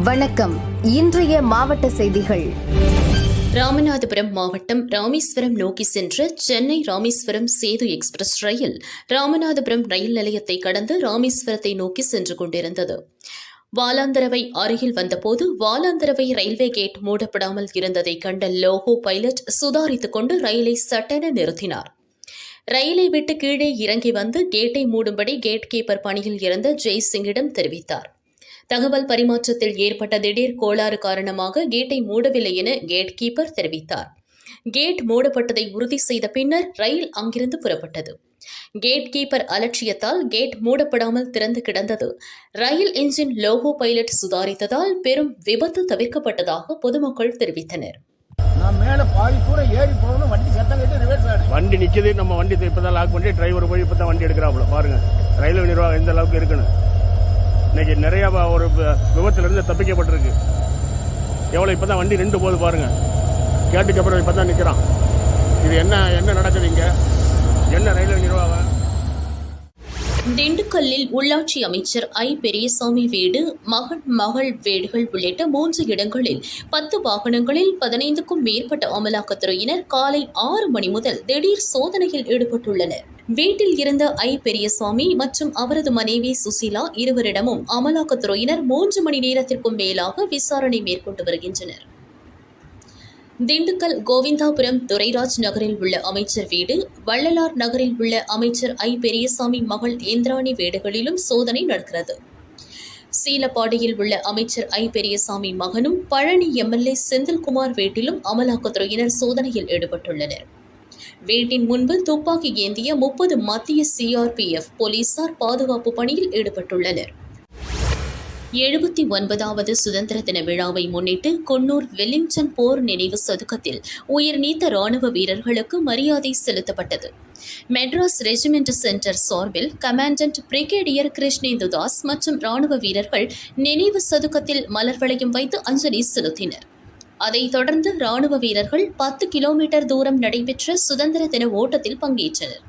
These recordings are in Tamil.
வணக்கம். இன்றைய மாவட்ட செய்திகள். ராமநாதபுரம் மாவட்டம் ராமேஸ்வரம் நோக்கி சென்ற சென்னை ராமேஸ்வரம் சேது எக்ஸ்பிரஸ் ரயில் ராமநாதபுரம் ரயில் நிலையத்தை கடந்து ராமேஸ்வரத்தை நோக்கி சென்று கொண்டிருந்தது. வாலாந்தரவை அருகில் வந்தபோது வாலாந்தரவை ரயில்வே கேட் மூடப்படாமல் இருந்ததை கண்ட லோகோ பைலட் சுதாரித்துக் கொண்டு ரயிலை சட்டென நிறுத்தினார். ரயிலை விட்டு கீழே இறங்கி வந்து கேட்டை மூடும்படி கேட் கீப்பர் பணியில் இருந்த ஜெய்சிங்கிடம் தெரிவித்தார். தகவல் பரிமாற்றத்தில் ஏற்பட்ட திடீர் கோளாறு காரணமாக கேட்டை மூடவில்லை என கேட் கீப்பர் தெரிவித்தார். கேட் மூடப்பட்டதை உறுதி செய்த பின்னர் ரயில் அங்கிருந்து புறப்பட்டது. கேட் கீப்பர் அலட்சியத்தால் கேட் மூடப்படாமல் திறந்து கிடந்தது. ரயில் என்ஜின் லோகோ பைலட் சுதாரித்ததால் பெரும் விபத்து தவிர்க்கப்பட்டதாக பொதுமக்கள் தெரிவித்தனர். நான் மேலே பாதி தூரம் ஏறி போகணும் வண்டி சத்தம் கேட்டு ரிவர்ஸ் ஆடு வண்டி நிக்குது நம்ம வண்டி இப்போ தான் லாக் பண்ணி டிரைவர் போய் இப்போ தான் வண்டி எடுக்கிறாப்புல. பாருங்க ரயில்வே நிர்வாகம் எந்த அளவுக்கு இருக்குன்னு இன்னைக்கு நிறைய ஒரு வ- தப்பிக்கப்பட்டிருக்கு. எவ்வளோ இப்போ தான் வண்டி நின்று போது பாருங்க. கேட்டுக்கு அப்புறம் இப்போ தான் நிற்கிறான் இது என்ன என்ன நடக்குது இங்கே? என்ன ரயில்வே நிர்வாகம்? திண்டுக்கல்லில் உள்ளாட்சி அமைச்சர் ஐ. பெரியசாமி வீடு மகன் மகள் வீடுகள் உள்ளிட்ட மூன்று இடங்களில் பத்து வாகனங்களில் பதினைந்துக்கும் மேற்பட்ட அமலாக்கத்துறையினர் காலை ஆறு மணி முதல் திடீர் சோதனையில் ஈடுபட்டுள்ளனர். வீட்டில் இருந்த ஐ பெரியசாமி மற்றும் அவரது மனைவி சுசீலா இருவரிடமும் அமலாக்கத்துறையினர் மூன்று மணி நேரத்திற்கும் மேலாக விசாரணை மேற்கொண்டு வருகின்றனர். திண்டுக்கல் கோவிந்தாபுரம் துரைராஜ் நகரில் உள்ள அமைச்சர் வீடு வள்ளலார் நகரில் உள்ள அமைச்சர் ஐ பெரியசாமி மகள் இந்திராணி வீடுகளிலும் சோதனை நடக்கிறது. சீலப்பாடியில் உள்ள அமைச்சர் ஐ பெரியசாமி மகனும் பழனி எம்எல்ஏ செந்தில்குமார் வீட்டிலும் அமலாக்கத்துறையினர் சோதனையில் ஈடுபட்டுள்ளனர். வீட்டின் முன்பு துப்பாக்கி ஏந்திய முப்பது மத்திய சிஆர்பிஎஃப் போலீசார் பாதுகாப்பு பணியில் ஈடுபட்டுள்ளனர். எழுபத்தி ஒன்பதாவது சுதந்திர தின விழாவை முன்னிட்டு குன்னூர் வெலிங்டன் போர் நினைவு சதுக்கத்தில் உயிர் நீத்த ராணுவ வீரர்களுக்கு மரியாதை செலுத்தப்பட்டது. மெட்ராஸ் ரெஜிமெண்ட் சென்டர் சார்பில் கமாண்டன்ட் பிரிகேடியர் கிருஷ்ணேந்து தாஸ் மற்றும் ராணுவ வீரர்கள் நினைவு சதுக்கத்தில் மலர் வளையம் வைத்து அஞ்சலி செலுத்தினர். அதைத் தொடர்ந்து ராணுவ வீரர்கள் பத்து கிலோமீட்டர் தூரம் நடைபெற்ற சுதந்திர தின ஓட்டத்தில் பங்கேற்றனர்.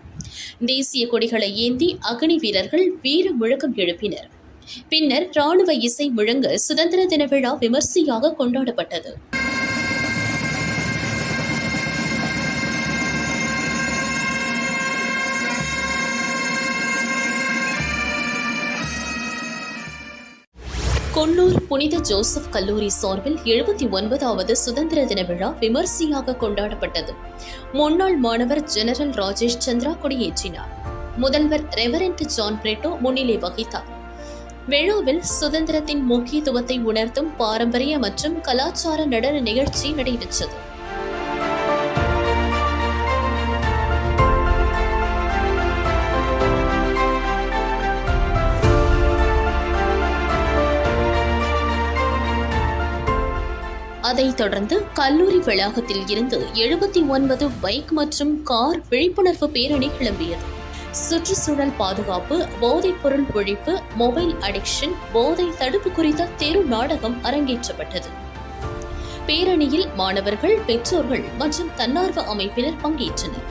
தேசிய கொடிகளை ஏந்தி அக்னி வீரர்கள் வீர முழக்கம் எழுப்பினர். பின்னர் ராணுவ இசை முழங்க சுதந்திர தின விழா விமர்சையாக கொண்டாடப்பட்டது. கொன்னூர் புனித ஜோசப் கல்லூரி சார்பில் எழுபத்தி ஒன்பதாவது சுதந்திர தின விழா விமர்சையாக கொண்டாடப்பட்டது. முன்னாள் மாணவர் ஜெனரல் ராஜேஷ் சந்திரா கொடியேற்றினார். முதல்வர் ரெவரண்ட் ஜான் பிரேட்டோ முன்னிலை வகித்தார். விழாவில் சுதந்திரத்தின் முக்கியத்துவத்தை உணர்த்தும் பாரம்பரிய மற்றும் கலாச்சார நடன நிகழ்ச்சி நடைபெற்றது. அதைத் தொடர்ந்து கல்லூரி வளாகத்தில் இருந்து எழுபத்தி ஒன்பது பைக் மற்றும் கார் விழிப்புணர்வு பேரணி கிளம்பியது. சுற்றுச்சூழல் பாதுகாப்பு போதைப் பொருள் ஒழிப்பு மொபைல் அடிக்ஷன் போதை தடுப்பு குறித்த தெரு நாடகம் அரங்கேற்றப்பட்டது. பேரணியில் மாணவர்கள் பெற்றோர்கள் மற்றும் தன்னார்வ அமைப்பினர் பங்கேற்றனர்.